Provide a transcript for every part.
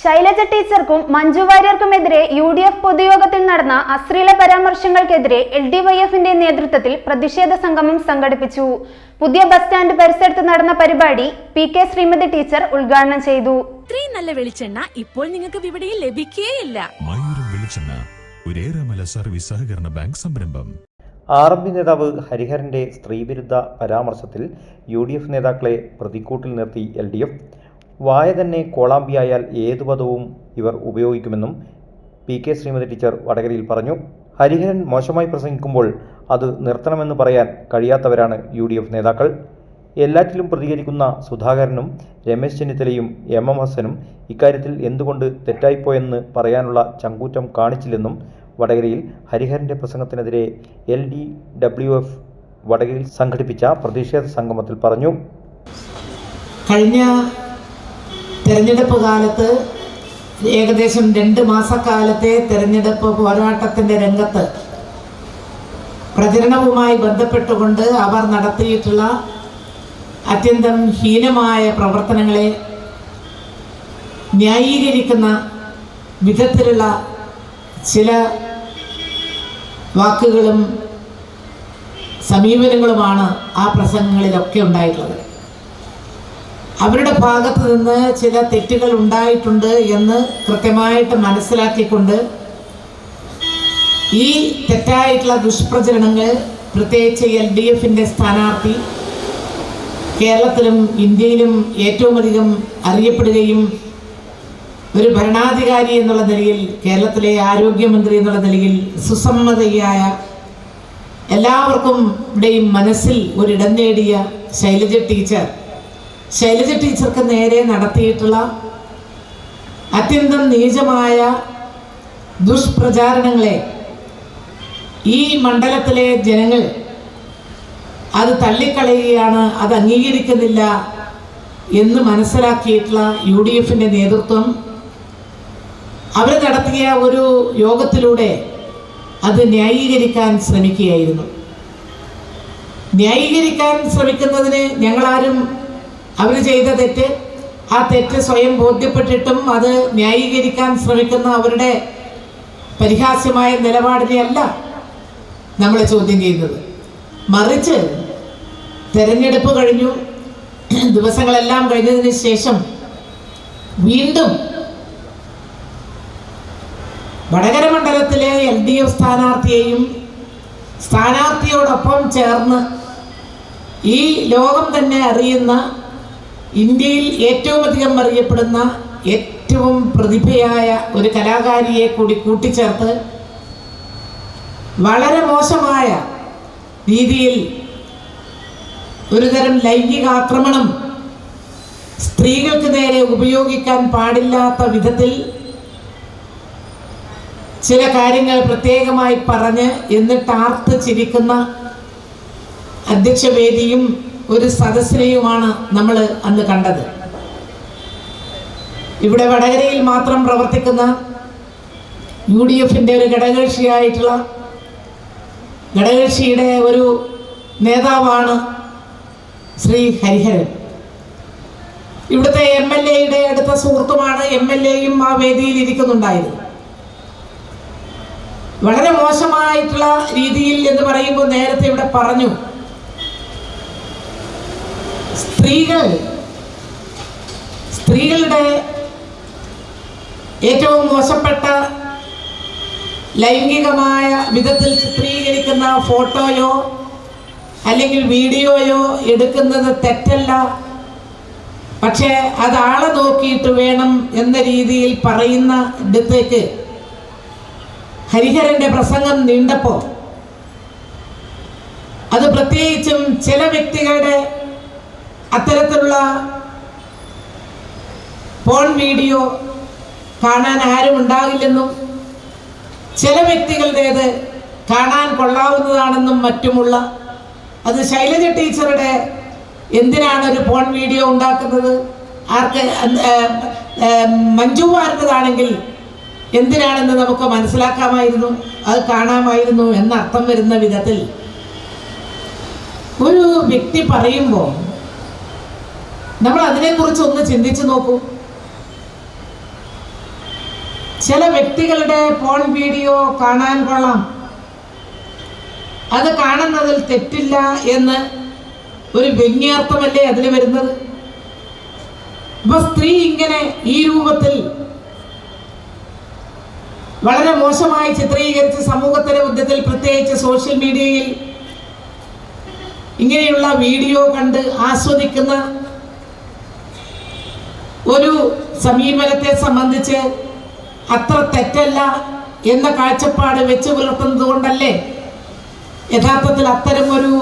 ശൈലജ ടീച്ചർക്കും മഞ്ജു വാര്യർക്കുമെതിരെ U D F പൊതുയോഗത്തിൽ നടന്ന അശ്ലീല പരാമർശങ്ങൾക്കെതിരെ എൽ ഡി വൈ എഫിന്റെ നേതൃത്വത്തിൽ പ്രതിഷേധ സംഗമം സംഘടിപ്പിച്ചു. പുതിയ ബസ് സ്റ്റാൻഡ് പരിസരത്ത് നടന്ന പരിപാടി പി കെ ശ്രീമതി ടീച്ചർ ഉദ്ഘാടനം ചെയ്തു. ഇത്രയും നല്ല വെളിച്ചെണ്ണ ഇപ്പോൾ നിങ്ങൾക്ക് വിപണിയിൽ ലഭിക്കുകയില്ല മയൂരം വെളിച്ചെണ്ണ ഒരേറെമല സർവീസ് സഹകരണ ബാങ്ക് സംരംഭം. ആർ എം പി നേതാവ് ഹരിഹരന്റെ സ്ത്രീവിരുദ്ധ പരാമർശത്തിൽ യു ഡി എഫ് നേതാക്കളെ പ്രതിക്കൂട്ടിൽ നിർത്തി എൽ ഡി എഫ് വായ തന്നെ കോളാമ്പിയായാൽ ഏതു പദവും ഇവർ ഉപയോഗിക്കുമെന്നും പി കെ ശ്രീമതി ടീച്ചർ വടകരയിൽ പറഞ്ഞു. ഹരിഹരൻ മോശമായി പ്രസംഗിക്കുമ്പോൾ അത് നിർത്തണമെന്ന് പറയാൻ കഴിയാത്തവരാണ് യു ഡി എഫ് നേതാക്കൾ. എല്ലാറ്റിലും പ്രതികരിക്കുന്ന സുധാകരനും രമേശ് ചെന്നിത്തലയും എം എം ഹസനും ഇക്കാര്യത്തിൽ എന്തുകൊണ്ട് തെറ്റായിപ്പോയെന്ന് പറയാനുള്ള ചങ്കൂറ്റം കാണിച്ചില്ലെന്നും വടകരയിൽ ഹരിഹരന്റെ പ്രസംഗത്തിനെതിരെ എൽ ഡി ഡബ്ല്യു എഫ് വടകരയിൽ സംഘടിപ്പിച്ച പ്രതിഷേധ സംഗമത്തിൽ പറഞ്ഞു. കഴിഞ്ഞ തെരഞ്ഞെടുപ്പ് കാലത്ത് ഏകദേശം രണ്ട് മാസക്കാലത്തെ തെരഞ്ഞെടുപ്പ് പോരാട്ടത്തിന്റെ രംഗത്ത് പ്രചരണവുമായി ബന്ധപ്പെട്ടുകൊണ്ട് അവർ നടത്തിയിട്ടുള്ള അത്യന്തം ഹീനമായ പ്രവർത്തനങ്ങളെ ന്യായീകരിക്കുന്ന വിധത്തിലുള്ള ചില വാക്കുകളും സമീപനങ്ങളുമാണ് ആ പ്രസംഗങ്ങളിലൊക്കെ ഉണ്ടായിട്ടുള്ളത്. അവരുടെ ഭാഗത്ത് നിന്ന് ചില തെറ്റുകൾ ഉണ്ടായിട്ടുണ്ട് എന്ന് കൃത്യമായിട്ട് മനസ്സിലാക്കിക്കൊണ്ട് ഈ തെറ്റായിട്ടുള്ള ദുഷ്പ്രചരണങ്ങൾ പ്രത്യേകിച്ച് എൽ ഡി എഫിന്റെ സ്ഥാനാർത്ഥി കേരളത്തിലും ഇന്ത്യയിലും ഏറ്റവും അധികം അറിയപ്പെടുകയും ഒരു ഭരണാധികാരി എന്നുള്ള നിലയിൽ കേരളത്തിലെ ആരോഗ്യമന്ത്രി എന്നുള്ള നിലയിൽ സുസമ്മതയായ എല്ലാവർക്കും ഇവിടെയും മനസ്സിൽ ഒരിടം നേടിയ ശൈലജ ടീച്ചർ ശൈലജ ടീച്ചർക്ക് നേരെ നടത്തിയിട്ടുള്ള അത്യന്തം നീചമായ ദുഷ്പ്രചാരണങ്ങളെ ഈ മണ്ഡലത്തിലെ ജനങ്ങൾ അത് തള്ളിക്കളയുകയാണ് അത് അംഗീകരിക്കുന്നില്ല എന്ന് മനസ്സിലാക്കിയിട്ടുള്ള യു ഡി എഫിന്റെ നേതൃത്വം അവർ നടത്തിയ ഒരു യോഗത്തിലൂടെ അത് ന്യായീകരിക്കാൻ ശ്രമിക്കുകയായിരുന്നു. ന്യായീകരിക്കാൻ ശ്രമിക്കുന്നതിന് ഞങ്ങളാരും അവർ ചെയ്ത തെറ്റ് ആ തെറ്റ് സ്വയം ബോധ്യപ്പെട്ടിട്ടും അത് ന്യായീകരിക്കാൻ ശ്രമിക്കുന്ന അവരുടെ പരിഹാസ്യമായ നിലപാടിനെയല്ല നമ്മൾ ചോദ്യം ചെയ്യുന്നത്. മറിച്ച് തെരഞ്ഞെടുപ്പ് കഴിഞ്ഞു ദിവസങ്ങളെല്ലാം കഴിഞ്ഞതിന് ശേഷം വീണ്ടും വടകര മണ്ഡലത്തിലെ എൽ ഡി എഫ് സ്ഥാനാർത്ഥിയെയും സ്ഥാനാർത്ഥിയോടൊപ്പം ചേർന്ന് ഈ ലോകം തന്നെ അറിയുന്ന ഇന്ത്യയിൽ ഏറ്റവും അധികം അറിയപ്പെടുന്ന ഏറ്റവും പ്രതിഭയായ ഒരു കലാകാരിയെ കൂടി കൂട്ടിച്ചേർത്ത് വളരെ മോശമായ രീതിയിൽ ഒരുതരം ലൈംഗികാക്രമണം സ്ത്രീകൾക്ക് നേരെ ഉപയോഗിക്കാൻ പാടില്ലാത്ത വിധത്തിൽ ചില കാര്യങ്ങൾ പ്രത്യേകമായി പറഞ്ഞ് എന്നിട്ട് ആർത്ത് ചിരിക്കുന്ന അധ്യക്ഷവേദിയും ഒരു സദസ്സിനെയുമാണ് നമ്മൾ അന്ന് കണ്ടത്. ഇവിടെ വടകരയിൽ മാത്രം പ്രവർത്തിക്കുന്ന യു ഡി എഫിന്റെ ഒരു ഘടകകക്ഷിയായിട്ടുള്ള ഘടകകക്ഷിയുടെ ഒരു നേതാവാണ് ശ്രീ ഹരിഹരൻ. ഇവിടുത്തെ എം എൽ എയുടെ അടുത്ത സുഹൃത്തുമാണ് എം എൽ എയും ആ വേദിയിൽ ഇരിക്കുന്നുണ്ടായിരുന്നു വളരെ മോശമായിട്ടുള്ള രീതിയിൽ എന്ന് പറയുമ്പോൾ നേരത്തെ ഇവിടെ പറഞ്ഞു സ്ത്രീകൾ സ്ത്രീകളുടെ ഏറ്റവും മോശപ്പെട്ട ലൈംഗികമായ വിധത്തിൽ ചിത്രീകരിക്കുന്ന ഫോട്ടോയോ അല്ലെങ്കിൽ വീഡിയോയോ എടുക്കുന്നത് തെറ്റല്ല. പക്ഷേ അത് ആളെ നോക്കിയിട്ട് വേണം എന്ന രീതിയിൽ പറയുന്ന ഇടത്തേക്ക് ഹരിഹരന്റെ പ്രസംഗം നീണ്ടപ്പോൾ അത് പ്രത്യേകിച്ചും ചില വ്യക്തികളുടെ അത്തരത്തിലുള്ള പോൺ വീഡിയോ കാണാൻ ആരും ഉണ്ടാകില്ലെന്നും ചില വ്യക്തികളുടേത് കാണാൻ കൊള്ളാവുന്നതാണെന്നും മറ്റുമുള്ള അത് ശൈലജ ടീച്ചറുടെ എന്തിനാണ് ഒരു പോൺ വീഡിയോ ഉണ്ടാക്കുന്നത്? ആർക്ക് മഞ്ജു വാരുന്നതാണെങ്കിൽ എന്തിനാണെന്ന് നമുക്ക് മനസ്സിലാക്കാമായിരുന്നു അത് കാണാമായിരുന്നു എന്നർത്ഥം വരുന്ന വിധത്തിൽ ഒരു വ്യക്തി പറയുമ്പോൾ നമ്മൾ അതിനെക്കുറിച്ച് ഒന്ന് ചിന്തിച്ചു നോക്കൂ. ചില വ്യക്തികളുടെ ഫോൺ വീഡിയോ കാണാൻ കൊള്ളാം. അത് കാണുന്നതിൽ തെറ്റില്ല എന്ന് ഒരു വ്യംഗ്യാർത്ഥമല്ലേ അതിൽ വരുന്നത്? ഇപ്പൊ സ്ത്രീ ഇങ്ങനെ ഈ രൂപത്തിൽ വളരെ മോശമായി ചിത്രീകരിച്ച് സമൂഹത്തിന്റെ ബുദ്ധത്തിൽ പ്രത്യേകിച്ച് സോഷ്യൽ മീഡിയയിൽ ഇങ്ങനെയുള്ള വീഡിയോ കണ്ട് ആസ്വദിക്കുന്ന ഒരു സമീപനത്തെ സംബന്ധിച്ച് അത്ര തെറ്റല്ല എന്ന കാഴ്ചപ്പാട് വെച്ച് പുലർത്തുന്നത് കൊണ്ടല്ലേ? യഥാർത്ഥത്തിൽ അത്തരം ഒരു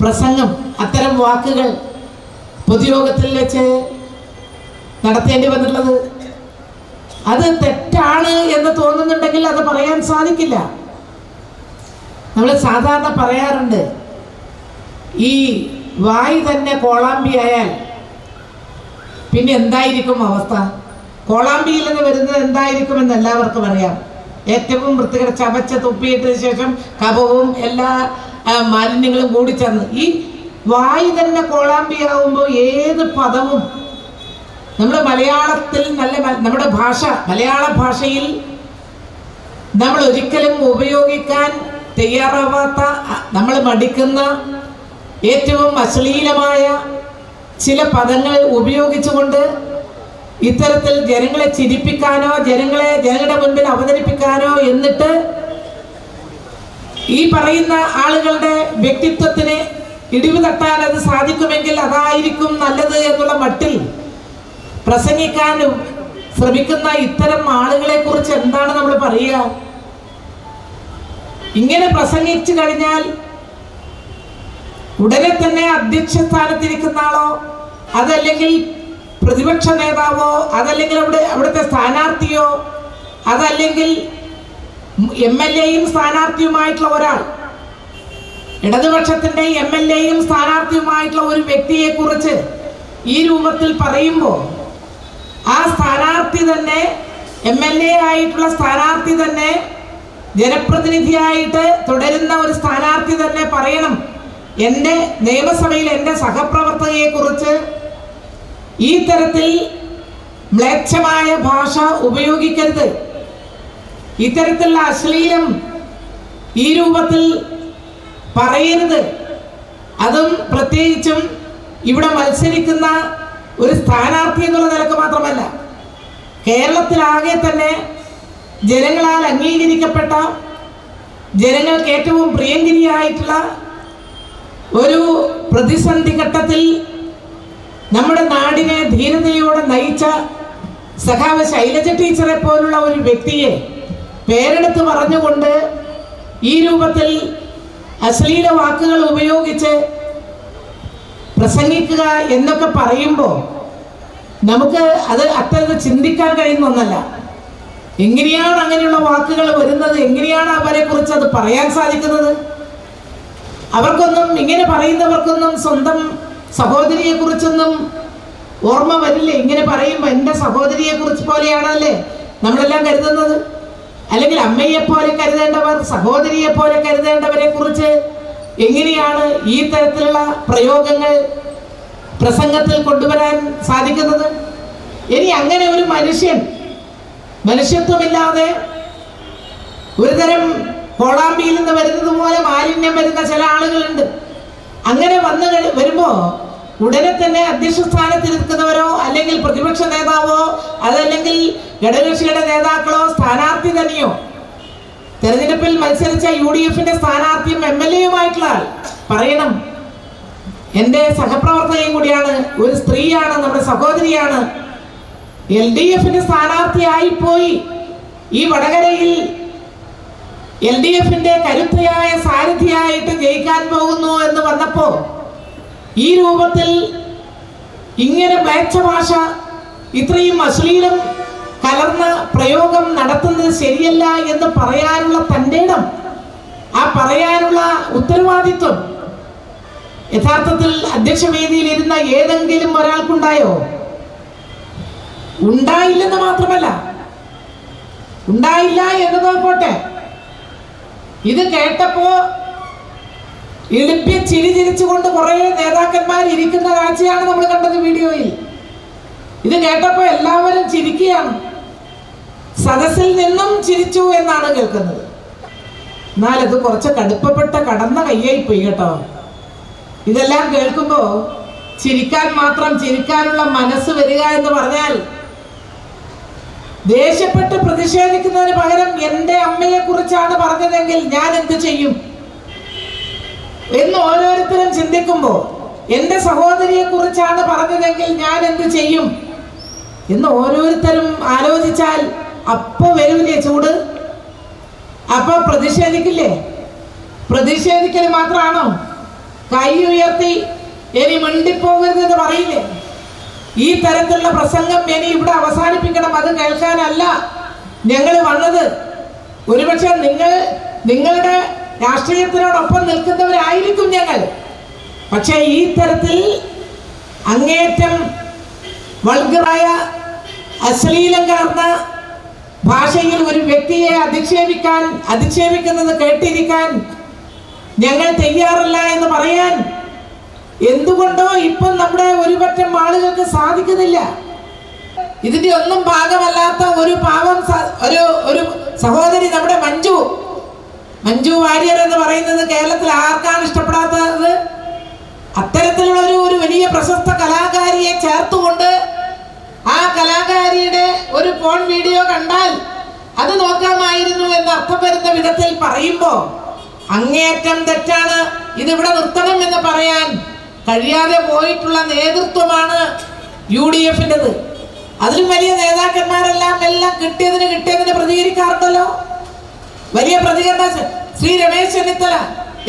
പ്രസംഗം അത്തരം വാക്കുകൾ പൊതുയോഗത്തിൽ വെച്ച് നടത്തേണ്ടി വന്നിട്ടുള്ളത്? അത് തെറ്റാണ് എന്ന് തോന്നുന്നുണ്ടെങ്കിൽ അത് പറയാൻ സാധിക്കില്ല. നമ്മൾ സാധാരണ പറയാറുണ്ട് ഈ വായി തന്നെ കോളാമ്പിയായാൽ പിന്നെ എന്തായിരിക്കും അവസ്ഥ? കോളാമ്പിയിൽ നിന്ന് വരുന്നത് എന്തായിരിക്കുമെന്ന് എല്ലാവർക്കും അറിയാം. ഏറ്റവും വൃത്തികര ചവച്ച തുപ്പിയിട്ടതിന് ശേഷം കപവും എല്ലാ മാലിന്യങ്ങളും കൂടി ചേർന്ന്. ഈ വായു തന്നെ കോളാമ്പിയാവുമ്പോൾ ഏത് പദവും നമ്മുടെ മലയാളത്തിൽ നല്ല നമ്മുടെ ഭാഷ മലയാള ഭാഷയിൽ നമ്മൾ ഒരിക്കലും ഉപയോഗിക്കാൻ തയ്യാറാവാത്ത നമ്മൾ മടിക്കുന്ന ഏറ്റവും അശ്ലീലമായ ചില പദങ്ങൾ ഉപയോഗിച്ചുകൊണ്ട് ഇത്തരത്തിൽ ജനങ്ങളെ ചിരിപ്പിക്കാനോ ജനങ്ങളെ ജനങ്ങളുടെ മുൻപിൽ അവതരിപ്പിക്കാനോ എന്നിട്ട് ഈ പറയുന്ന ആളുകളുടെ വ്യക്തിത്വത്തിന് ഇടിവ് തട്ടാൻ അത് സാധിക്കുമെങ്കിൽ അതായിരിക്കും നല്ലത് എന്നുള്ള മട്ടിൽ പ്രസംഗിക്കാൻ ശ്രമിക്കുന്ന ഇത്തരം ആളുകളെ കുറിച്ച് എന്താണ് നമ്മൾ പറയുക? ഇങ്ങനെ പ്രസംഗിച്ചു കഴിഞ്ഞാൽ ഉടനെ തന്നെ അധ്യക്ഷ സ്ഥാനത്തിരിക്കുന്ന ആളോ അതല്ലെങ്കിൽ പ്രതിപക്ഷ നേതാവോ? അതല്ലെങ്കിൽ അവിടെ അവിടുത്തെ സ്ഥാനാർത്ഥിയോ? അതല്ലെങ്കിൽ എം എൽ എയും സ്ഥാനാർത്ഥിയുമായിട്ടുള്ള ഒരാൾ? ഇടതുപക്ഷത്തിന്റെ എം എൽ എയും സ്ഥാനാർത്ഥിയുമായിട്ടുള്ള ഒരു വ്യക്തിയെ കുറിച്ച് ഈ രൂപത്തിൽ പറയുമ്പോൾ ആ സ്ഥാനാർത്ഥി തന്നെ എം എൽ എ ആയിട്ടുള്ള സ്ഥാനാർത്ഥി തന്നെ ജനപ്രതിനിധിയായിട്ട് തുടരുന്ന ഒരു സ്ഥാനാർത്ഥി തന്നെ പറയണം. എന്റെ നിയമസഭയിൽ എന്റെ സഹപ്രവർത്തകയെ കുറിച്ച് ഈ തരത്തിൽ മ്ലേച്ഛമായ ഭാഷ ഉപയോഗിക്കരുത്. ഇത്തരത്തിലുള്ള അശ്ലീലം ഈ രൂപത്തിൽ പറയരുത്. അതും പ്രത്യേകിച്ചും ഇവിടെ മത്സരിക്കുന്ന ഒരു സ്ഥാനാർത്ഥി എന്നുള്ള നിലയ്ക്ക് മാത്രമല്ല കേരളത്തിലാകെ തന്നെ ജനങ്ങളാൽ അംഗീകരിക്കപ്പെട്ട ജനങ്ങൾക്ക് ഏറ്റവും പ്രിയങ്കരിയായിട്ടുള്ള ഒരു പ്രതിസന്ധി ഘട്ടത്തിൽ നമ്മുടെ നാടിനെ ധീരതയോടെ നയിച്ച സഖാവ് ശൈലജ ടീച്ചറെ പോലുള്ള ഒരു വ്യക്തിയെ പേരെടുത്ത് പറഞ്ഞുകൊണ്ട് ഈ രൂപത്തിൽ അശ്ലീല വാക്കുകൾ ഉപയോഗിച്ച് പ്രസംഗിക്കുക എന്നൊക്കെ പറയുമ്പോൾ നമുക്ക് അത് അത്തരത്തിൽ ചിന്തിക്കാൻ കഴിയുന്ന ഒന്നല്ല. എങ്ങനെയാണ് അങ്ങനെയുള്ള വാക്കുകൾ വരുന്നത്? എങ്ങനെയാണ് അവരെ കുറിച്ച് അത് പറയാൻ സാധിക്കുന്നത്? അവർക്കൊന്നും ഇങ്ങനെ പറയുന്നവർക്കൊന്നും സ്വന്തം സഹോദരിയെ കുറിച്ചൊന്നും ഓർമ്മ വരില്ലേ? ഇങ്ങനെ പറയുമ്പോൾ എന്റെ സഹോദരിയെ കുറിച്ച് പോലെയാണല്ലേ നമ്മളെല്ലാം കരുതുന്നത്? അല്ലെങ്കിൽ അമ്മയെ പോലെ കരുതേണ്ടവർ സഹോദരിയെ പോലെ കരുതേണ്ടവരെ കുറിച്ച് എങ്ങനെയാണ് ഈ തരത്തിലുള്ള പ്രയോഗങ്ങൾ പ്രസംഗത്തിൽ കൊണ്ടുവരാൻ സാധിക്കുന്നത്? ഇനി അങ്ങനെ ഒരു മനുഷ്യൻ മനുഷ്യത്വമില്ലാതെ ഒരുതരം കോളാമ്പിയിൽ നിന്ന് വരുന്നത് പോലെ മാലിന്യം വരുന്ന ചില ആളുകളുണ്ട്. അങ്ങനെ വന്നു വരുമ്പോ ഉടനെ തന്നെ അധ്യക്ഷ സ്ഥാനത്ത് നിൽക്കുന്നവരോ അല്ലെങ്കിൽ പ്രതിപക്ഷ നേതാവോ അതല്ലെങ്കിൽ ഘടകകക്ഷിയുടെ നേതാക്കളോ സ്ഥാനാർത്ഥി തന്നെയോ? തെരഞ്ഞെടുപ്പിൽ മത്സരിച്ച യു ഡി എഫിന്റെ സ്ഥാനാർത്ഥിയും എം എൽ എയുമായിട്ടുള്ള പറയണം എന്റെ സഹപ്രവർത്തകയും കൂടിയാണ് ഒരു സ്ത്രീയാണ് നമ്മുടെ സഹോദരിയാണ്. എൽ ഡി എഫിന്റെ സ്ഥാനാർത്ഥിയായി പോയി. ഈ വടകരയിൽ എൽ ഡി എഫിന്റെ കരുത്തയായ സാരഥിയായിട്ട് ജയിക്കാൻ പോകുന്നു എന്ന് വന്നപ്പോ ഈ രൂപത്തിൽ ഇങ്ങനെ മേച്ച ഭാഷ ഇത്രയും അശ്ലീലം കലർന്ന പ്രയോഗം നടത്തുന്നത് ശരിയല്ല എന്ന് പറയാനുള്ള തന്റെ ഇടം ആ പറയാനുള്ള ഉത്തരവാദിത്വം യഥാർത്ഥത്തിൽ അധ്യക്ഷ വേദിയിൽ ഇരുന്ന ഏതെങ്കിലും ഒരാൾക്കുണ്ടായോ? ഉണ്ടായില്ലെന്ന് മാത്രമല്ല ഉണ്ടായില്ല എന്നതോ പോട്ടെ. ഇത് കേട്ടപ്പോ എളുപ്പി ചിരി ചിരിച്ചുകൊണ്ട് കുറെ നേതാക്കന്മാർ ഇരിക്കുന്ന കാഴ്ചയാണ് നമ്മൾ കണ്ടത് വീഡിയോയിൽ. ഇത് കേട്ടപ്പോ എല്ലാവരും ചിരിക്കുകയാണ്. സദസ്സിൽ നിന്നും ചിരിച്ചു എന്നാണ് കേൾക്കുന്നത്. എന്നാലത് കുറച്ച് കടുപ്പപ്പെട്ട കടന്ന കയ്യായി പോയി കേട്ടോ. ഇതെല്ലാം കേൾക്കുമ്പോൾ ചിരിക്കാൻ മാത്രം ചിരിക്കാനുള്ള മനസ്സ് വരിക എന്ന് പറഞ്ഞാൽ ദേഷ്യപ്പെട്ട് പ്രതിഷേധിക്കുന്നതിന് പകരം എന്റെ അമ്മയെ കുറിച്ചാണ് പറഞ്ഞതെങ്കിൽ ഞാൻ എന്ത് ചെയ്യും? എന്ന് ഓരോരുത്തരും ചിന്തിക്കുമ്പോൾ എന്റെ സഹോദരിയെ കുറിച്ചാണ് പറഞ്ഞതെങ്കിൽ ഞാൻ എന്ത് ചെയ്യും? എന്ന് ഓരോരുത്തരും ആലോചിച്ചാൽ അപ്പൊ വരൂലേ ചൂട്? അപ്പൊ പ്രതിഷേധിക്കില്ലേ? പ്രതിഷേധിക്കൽ മാത്രമാണോ? കൈ ഉയർത്തി ഇനി മിണ്ടിപ്പോകരുതെന്ന് പറയില്ലേ? ഈ തരത്തിലുള്ള പ്രസംഗം ഇനി ഇവിടെ അത് കേൾക്കാനല്ല ഞങ്ങൾ വന്നത് ഒരുപക്ഷെ നിങ്ങൾ നിങ്ങളുടെ രാഷ്ട്രീയത്തിനോടൊപ്പം നിൽക്കുന്നവരായിരിക്കും ഞങ്ങൾ. പക്ഷേ ഈ തരത്തിൽ അങ്ങേറ്റം വൾഗറായ അശ്ലീലം കലർന്ന ഭാഷയിൽ ഒരു വ്യക്തിയെ അധിക്ഷേപിക്കാൻ അധിക്ഷേപിക്കുന്നത് കേട്ടിരിക്കാൻ ഞങ്ങൾ തയ്യാറല്ല എന്ന് പറയാൻ എന്തുകൊണ്ടോ ഇപ്പം നമ്മുടെ ഒരുപറ്റം ആളുകൾക്ക് സാധിക്കുന്നില്ല. ഇതിന്റെ ഒന്നും ഭാഗമല്ലാത്ത ഒരു പാവം ഒരു ഒരു സഹോദരി നമ്മുടെ മഞ്ജു. മഞ്ജു വാര്യർ എന്ന് പറയുന്നത് കേരളത്തിൽ ആർക്കാണ് ഇഷ്ടപ്പെടാത്തത്? അത്തരത്തിലുള്ള ഒരു ഒരു വലിയ പ്രശസ്ത കലാകാരിയെ ചേർത്തുകൊണ്ട് ആ കലാകാരിയുടെ ഒരു ഫോൺ വീഡിയോ കണ്ടാൽ അത് നോക്കാമായിരുന്നു എന്ന് അർത്ഥം വരുന്ന വിധത്തിൽ പറയുമ്പോൾ അങ്ങേയറ്റം തെറ്റാണ്. ഇതിവിടെ നിർത്തണം എന്ന് പറയാൻ കഴിയാതെ പോയിട്ടുള്ള നേതൃത്വമാണ് യു ഡി എഫിന്റെത്. അതിലും വലിയ നേതാക്കന്മാരെല്ലാം എല്ലാം കിട്ടിയതിന് കിട്ടിയതിന് പ്രതികരിക്കാറുണ്ടല്ലോ? വലിയ പ്രതികരണ ശ്രീ രമേശ് ചെന്നിത്തല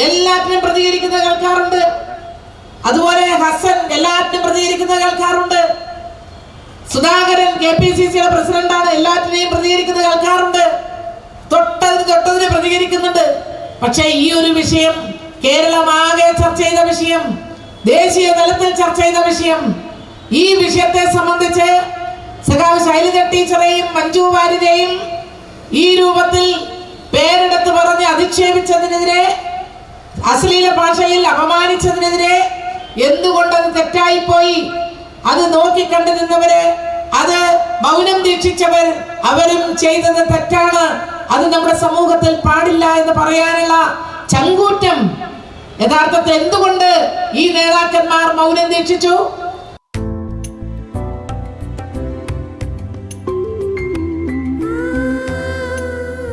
എല്ലാത്തിനും പ്രതികരിക്കുന്ന കേൾക്കാറുണ്ട്. അതുപോലെ ഹസൻ എല്ലാത്തിനും പ്രതികരിക്കുന്ന കേൾക്കാറുണ്ട്. സുധാകരൻ കെ പി സി സിയുടെ പ്രസിഡന്റാണ് എല്ലാത്തിനെയും പ്രതികരിക്കുന്നത് കേൾക്കാറുണ്ട്. തൊട്ടതിന് തൊട്ടതിന് പ്രതികരിക്കുന്നുണ്ട്. പക്ഷേ ഈ ഒരു വിഷയം കേരളമാകെ ചർച്ച ചെയ്ത വിഷയം ദേശീയ തലത്തിൽ ചർച്ച ചെയ്ത വിഷയം ഈ വിഷയത്തെ സംബന്ധിച്ച് സഖാവ് ശൈലജ ടീച്ചറെയും മഞ്ജു വാര്യരെയും ഈ രൂപത്തിൽ പേരെടുത്ത് പറഞ്ഞ് അധിക്ഷേപിച്ചതിനെതിരെ അശ്ലീല ഭാഷയിൽ അപമാനിച്ചതിനെതിരെ എന്തുകൊണ്ടത് തെറ്റായിപ്പോയി? അത് നോക്കിക്കണ്ടു നിന്നവര് അത് മൗനം ദീക്ഷിച്ചവർ അവരും ചെയ്തത് തെറ്റാണ്. അത് നമ്മുടെ സമൂഹത്തിൽ പാടില്ല എന്ന് പറയാനുള്ള ചങ്കൂറ്റം. യഥാർത്ഥത്തിൽ എന്തുകൊണ്ട് ഈ നേതാക്കന്മാർ മൗനം ദീക്ഷിച്ചു?